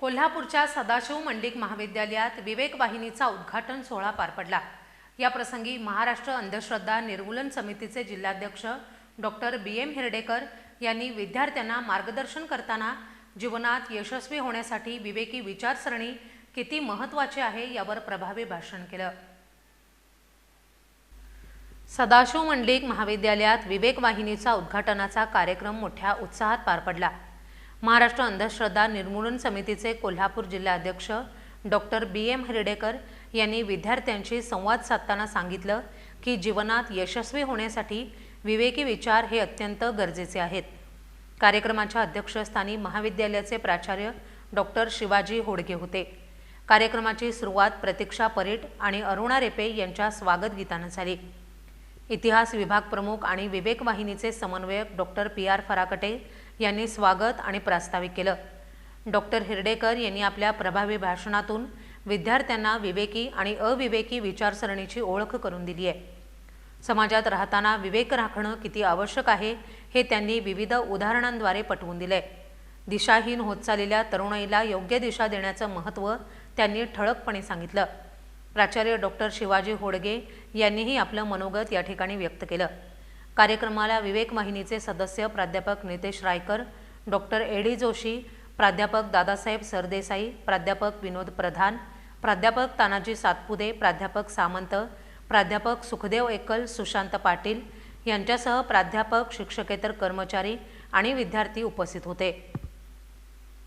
कोल्हापूरच्या सदाशिव मंडिक महाविद्यालयात विवेक वाहिनीचा उद्घाटन सोहळा पार पडला. या प्रसंगी महाराष्ट्र अंधश्रद्धा निर्मूलन समितीचे जिल्हाध्यक्ष डॉक्टर बी एम हिरडेकर यांनी विद्यार्थ्यांना मार्गदर्शन करताना जीवनात यशस्वी होण्यासाठी विवेकी विचारसरणी किती महत्त्वाची आहे यावर प्रभावी भाषण केलं. सदाशिव मंडलिक महाविद्यालयात विवेक वाहिनीचा उद्घाटनाचा कार्यक्रम मोठ्या उत्साहात पार पडला. महाराष्ट्र अंधश्रद्धा निर्मूलन समितीचे कोल्हापूर जिल्हाध्यक्ष डॉक्टर बी एम हिरडेकर यांनी विद्यार्थ्यांशी संवाद साधताना सांगितलं की जीवनात यशस्वी होण्यासाठी विवेकी विचार हे अत्यंत गरजेचे आहेत. कार्यक्रमाच्या अध्यक्षस्थानी महाविद्यालयाचे प्राचार्य डॉक्टर शिवाजी होडगे होते. कार्यक्रमाची सुरुवात प्रतीक्षा परीट आणि अरुणा रेपे यांच्या स्वागत गीतानं झाली. इतिहास विभाग प्रमुख आणि विवेक वाहिनीचे समन्वयक डॉक्टर पी आर फराकटे यांनी स्वागत आणि प्रास्ताविक केलं. डॉक्टर हिरडेकर यांनी आपल्या प्रभावी भाषणातून विद्यार्थ्यांना विवेकी आणि अविवेकी विचारसरणीची ओळख करून दिली आहे. समाजात राहताना विवेक राखणं किती आवश्यक आहे हे त्यांनी विविध उदाहरणांद्वारे पटवून दिले दिशाहीन होत चाललेल्या तरुणाईला योग्य दिशा देण्याचं महत्त्व त्यांनी ठळकपणे सांगितलं. प्राचार्य डॉक्टर शिवाजी होडगे यांनीही आपलं मनोगत या ठिकाणी व्यक्त केलं. कार्यक्रमाला विवेक वाहिनीचे सदस्य प्राध्यापक Nitesh Raikar doctor A D Joshi प्राध्यापक दादासाहेब सरदेसाई प्राध्यापक विनोद प्रधान प्राध्यापक तानाजी सातपुदे प्राध्यापक सामंत प्राध्यापक सुखदेव एकल सुशांत पाटील यांच्यासह प्राध्यापक शिक्षकेतर कर्मचारी आणि विद्यार्थी उपस्थित होते.